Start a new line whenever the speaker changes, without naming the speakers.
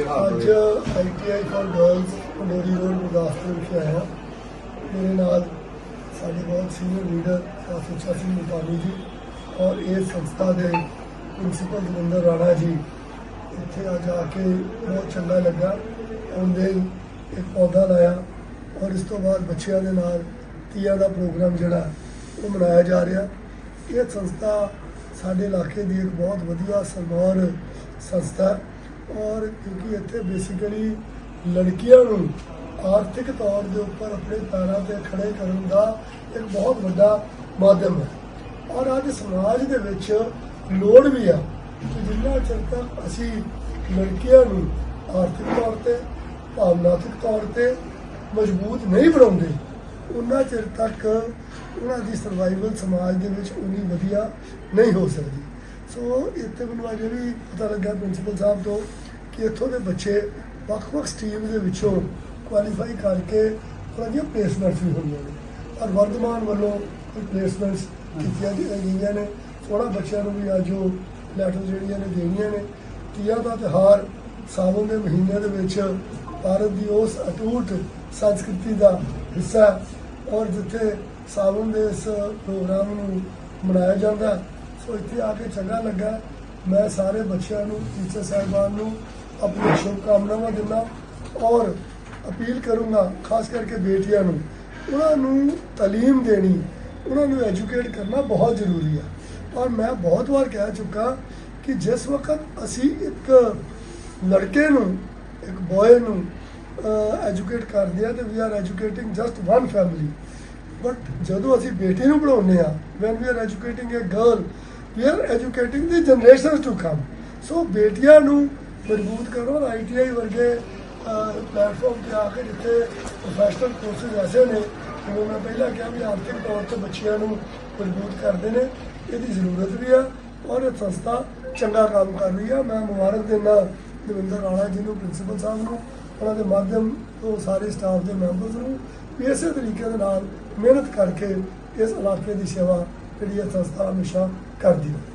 ਅੱਜ ITI for girls Pandori road Gurdaspur ਵਿਖੇ ਆਇਆ ਮੇਰੇ ਨਾਲ ਸਾਡੇ ਬਹੁਤ ਸੀਨੀਅਰ ਲੀਡਰ ਸੁੱਚਾ ਸਿੰਘ ਮੁਤਾਨੀ ਜੀ ਔਰ ਇਹ ਸੰਸਥਾ ਦੇ ਪ੍ਰਿੰਸੀਪਲ ਦਵਿੰਦਰ ਰਾਣਾ ਜੀ। ਇੱਥੇ ਆ ਕੇ ਬਹੁਤ ਚੰਗਾ ਲੱਗਾ। ਉਹਨੇ ਇੱਕ ਪੌਦਾ ਲਾਇਆ ਔਰ ਇਸ ਤੋਂ ਬਾਅਦ ਬੱਚਿਆਂ ਦੇ ਨਾਲ ਤੀਆਂ ਦਾ ਪ੍ਰੋਗਰਾਮ ਜਿਹੜਾ ਉਹ ਮਨਾਇਆ ਜਾ ਰਿਹਾ। ਇਹ ਸੰਸਥਾ ਸਾਡੇ ਇਲਾਕੇ ਦੀ ਇੱਕ ਬਹੁਤ ਵਧੀਆ ਸਰਗੌਰ ਸੰਸਥਾ ਔਰ ਕਿਉਂਕਿ ਇੱਥੇ ਬੇਸਿਕਲੀ ਲੜਕੀਆਂ ਨੂੰ ਆਰਥਿਕ ਤੌਰ ਦੇ ਉੱਪਰ ਆਪਣੇ ਪੈਰਾਂ ਤੇ ਖੜੇ ਕਰਨ ਦਾ ਇੱਕ ਬਹੁਤ ਵੱਡਾ ਮਾਧਿਅਮ ਹੈ। ਔਰ ਅੱਜ ਸਮਾਜ ਦੇ ਵਿੱਚ ਲੋੜ ਵੀ ਆ ਕਿ ਜਿੰਨਾ ਚਿਰ ਤੱਕ ਅਸੀਂ ਲੜਕੀਆਂ ਨੂੰ ਆਰਥਿਕ ਤੌਰ ਤੇ, ਭਾਵਨਾਤਮਕ ਤੌਰ ਤੇ ਮਜ਼ਬੂਤ ਨਹੀਂ ਬਣਾਉਂਦੇ ਉਹਨਾਂ ਚਿਰ ਤੱਕ ਉਹਨਾਂ ਦੀ ਸਰਵਾਈਵਲ ਸਮਾਜ ਦੇ ਵਿੱਚ ਉਨੀ ਵਧੀਆ ਨਹੀਂ ਹੋ ਸਕਦੀ। ਸੋ ਇੱਥੇ ਮੈਨੂੰ ਅੱਜ ਇਹ ਵੀ ਪਤਾ ਲੱਗਾ ਪ੍ਰਿੰਸੀਪਲ ਸਾਹਿਬ ਤੋਂ ਕਿ ਇੱਥੋਂ ਦੇ ਬੱਚੇ ਵੱਖ-ਵੱਖ ਸਟਰੀਮ ਦੇ ਵਿੱਚੋਂ ਕੁਆਲੀਫਾਈ ਕਰਕੇ ਉਹਨਾਂ ਦੀਆਂ ਪਲੇਸਮੈਂਟਸ ਵੀ ਹੋਈਆਂ ਨੇ। ਔਰ ਵਰਧਮਾਨ ਵੱਲੋਂ ਪਲੇਸਮੈਂਟਸ ਕੀਤੀਆਂ ਗਈਆਂ ਨੇ। ਥੋੜਾ ਬੱਚਿਆਂ ਨੂੰ ਵੀ ਅੱਜ ਉਹ ਲੈਟਰ ਜਿਹੜੀਆਂ ਨੇ ਦੇਣੀਆਂ ਨੇ। ਤੀਆਂ ਦਾ ਤਿਉਹਾਰ ਸਾਵਣ ਦੇ ਮਹੀਨੇ ਦੇ ਵਿੱਚ ਭਾਰਤ ਦੀ ਉਸ ਅਟੂਟ ਸੰਸਕ੍ਰਿਤੀ ਦਾ ਹਿੱਸਾ ਔਰ ਜਿੱਥੇ ਸਾਵਨ ਦੇ ਇਸ ਪ੍ਰੋਗਰਾਮ ਨੂੰ ਮਨਾਇਆ ਜਾਂਦਾ ਸੋ ਇੱਥੇ ਆ ਕੇ ਚੰਗਾ ਲੱਗਾ। ਮੈਂ ਸਾਰੇ ਬੱਚਿਆਂ ਨੂੰ ਟੀਚਰ ਸਾਹਿਬਾਨ ਨੂੰ ਆਪਣੀ ਸ਼ੁਭਕਾਮਨਾਵਾਂ ਦਿੰਦਾ ਔਰ ਅਪੀਲ ਕਰੂੰਗਾ, ਖਾਸ ਕਰਕੇ ਬੇਟੀਆਂ ਨੂੰ, ਉਹਨਾਂ ਨੂੰ ਤਾਲੀਮ ਦੇਣੀ, ਉਹਨਾਂ ਨੂੰ ਐਜੂਕੇਟ ਕਰਨਾ ਬਹੁਤ ਜ਼ਰੂਰੀ ਹੈ ਔਰ ਮੈਂ ਬਹੁਤ ਵਾਰ ਕਹਿ ਚੁੱਕਾ ਕਿ ਜਿਸ ਵਕਤ ਅਸੀਂ ਇੱਕ ਲੜਕੇ ਨੂੰ, ਇੱਕ ਬॉय ਨੂੰ ਐਜੂਕੇਟ ਕਰਦੇ ਆ ਤੇ we are educating just one family but ਜਦੋਂ ਅਸੀਂ ਬੇਟੀ ਨੂੰ ਪੜਾਉਂਦੇ ਆ when we are educating a girl we are educating the generations to come so ਬੇਟੀਆਂ ਨੂੰ ਮਜ਼ਬੂਤ ਕਰੋ ਆਈਟੀਆਈ ਵਰਗੇ ਪਲੇਟਫਾਰਮ ਤੇ ਆ ਕੇ ਜਿੱਥੇ ਪ੍ਰੋਫੈਸ਼ਨਲ ਕੋਰਸਿਸ ਐਸੇ ਨੇ, ਜਿਵੇਂ ਮੈਂ ਪਹਿਲਾਂ ਕਿਹਾ ਵੀ ਆਰਥਿਕ ਤੌਰ ਤੇ ਬੱਚਿਆਂ ਨੂੰ ਮਜ਼ਬੂਤ ਕਰਦੇ ਨੇ, ਇਹਦੀ ਜ਼ਰੂਰਤ ਵੀ ਆ ਔਰ ਇਹ ਸੰਸਥਾ ਚੰਗਾ ਕੰਮ ਕਰ ਰਹੀ ਆ। ਮੈਂ ਮੁਬਾਰਕ ਦਿੰਦਾ ਦਵਿੰਦਰ ਰਾਣਾ ਜੀ ਨੂੰ ਪ੍ਰਿੰਸੀਪਲ ਸਾਹਿਬ ਨੂੰ ਉਹਨਾਂ ਦੇ ਮਾਧਿਅਮ ਤੋਂ ਸਾਰੇ ਸਟਾਫ ਦੇ ਮੈਂਬਰਸ ਨੂੰ ਵੀ ਇਸੇ ਤਰੀਕੇ ਦੇ ਨਾਲ ਮਿਹਨਤ ਕਰਕੇ ਇਸ ਇਲਾਕੇ ਦੀ ਸੇਵਾ ਜਿਹੜੀ ਇਹ ਸੰਸਥਾ ਹਮੇਸ਼ਾ ਕਰਦੀ ਹੈ